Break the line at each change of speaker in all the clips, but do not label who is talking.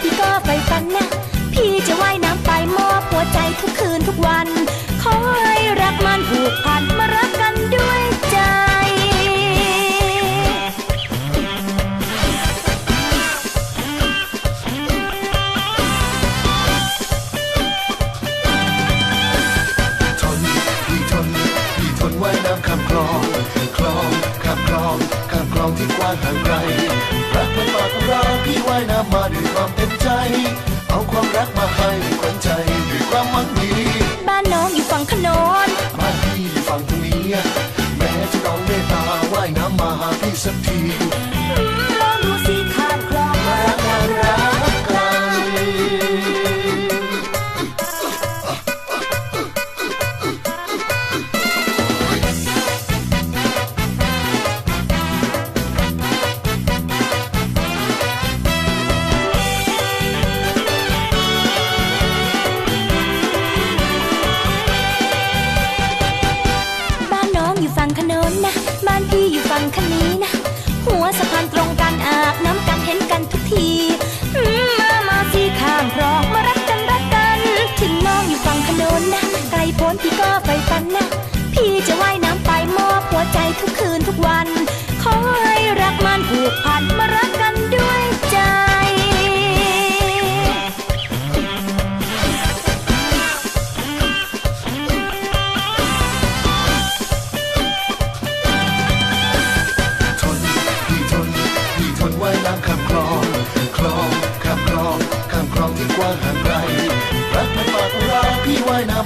พี่ก็ไปฟันนะ พี่จะว่ายน้ำไปมอบหัวใจทุกคืนทุกวัน ขอให้รักมันผูกพันมารักกันด้วยใจ
ทนพี่ทนพี่ทนว่ายน้ำข้ามคลอง คลองข้ามคลองข้ามคลองที่กว้างห่างไกลรักมัน เราพี่ว่ายน้ำมาด้วยความเต็มใจ เอาความรักมาให้ขวัญใจด้วยความหวังดี
บ้านน้องอยู่ฝั่งขนน
บ้านพี่อยู่ฝั่งตรงนี้แม้จะต้องเมตตาว่ายน้ำมาหาพี่สักที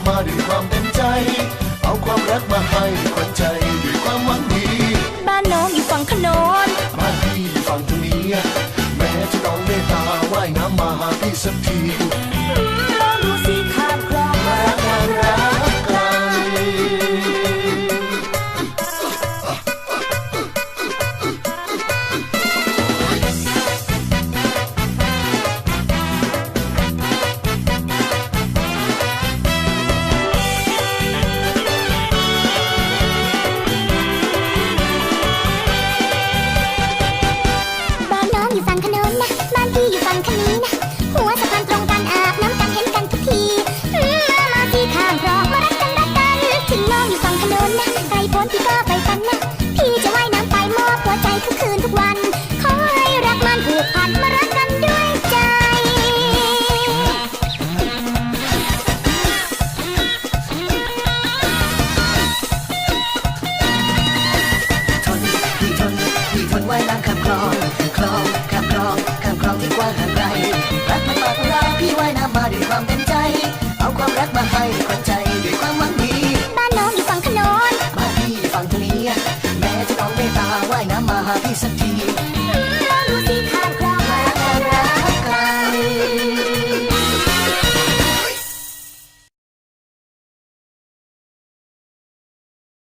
มาด้วย
ความเต็มใจ เอาความรักมาให้ขวัญใจด้วยความหวังดี
บ้านน้องอยู่ฝั่งขนน
บ้านพี่อยู่ฝั่งตรงนี้แม้จะต้องเมตตาว่ายน้ำมาหาพี่สักที
กันนะ
พี่จะว่ายน้ำไปมอบหัวใจทุกคืนทุกวัน ขอให้รักมันผูกพันมารักกันด้วยใจ
ทนพี่ทนพี่ทนว่ายน้ำข้ามคลองคลองข้ามคลองข้ามคลองที่กว้างห่างไกลรักมันมากกว่าเราพี่ว่ายน้ำมาด้วยความเต็มใจ เอาความรักมาให้ขวั
นน